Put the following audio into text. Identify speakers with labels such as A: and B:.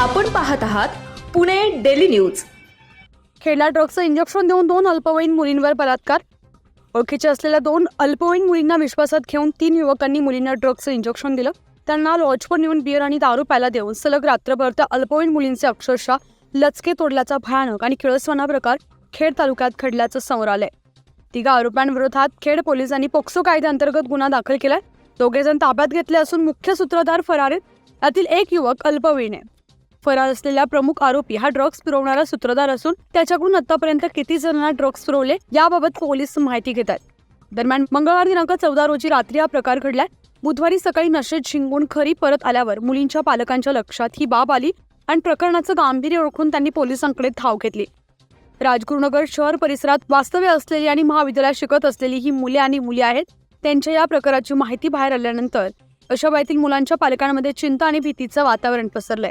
A: आपण पाहत आहात पुणे डेली न्यूज.
B: खेळला ड्रग्जचं इंजेक्शन देऊन दोन अल्पवयीन मुलींवर बलात्कार? ओळखीचे असलेल्या दोन अल्पवयीन मुलींना विश्वासात घेऊन तीन युवकांनी मुलींना ड्रग्जचं इंजेक्शन दिलं. त्यांना लॉजवर नेऊन बिअर आणि दारू प्यायला देऊन सलग रात्रभर त्या अल्पवयीन मुलींचे अक्षरशः लचके तोडल्याचा भयानक आणि किळसवाना प्रकार खेड तालुक्यात घडल्याचं समोर आलंय. तिघा आरोपांविरोधात खेड पोलिसांनी पोक्सो कायद्याअंतर्गत गुन्हा दाखल केलाय. दोघे जण ताब्यात घेतले असून मुख्य सूत्रधार फरार आहेत. यातील एक युवक अल्पवयीन आहे. फरार असलेला प्रमुख आरोपी हा ड्रग्ज पुरवणारा सूत्रधार असून त्याच्याकडून आतापर्यंत किती जणांना ड्रग्ज पुरवले याबाबत पोलीस माहिती घेत आहेत दरम्यान मंगळवार दिनांक चौदा रोजी रात्री हा प्रकार घडलाय बुधवारी सकाळी नशेत झिंगून खरी परत आल्यावर मुलींच्या पालकांच्या लक्षात ही बाब आली आणि प्रकरणाचं गांभीर्य ओळखून त्यांनी पोलिसांकडे धाव घेतली. राजगुरुनगर शहर परिसरात वास्तव्य असलेली आणि महाविद्यालयात शिकत असलेली ही मुले आणि मुली आहेत. त्यांच्या या प्रकाराची माहिती बाहेर आल्यानंतर अशा वयातील मुलांच्या पालकांमध्ये चिंता आणि भीतीचं वातावरण पसरलंय.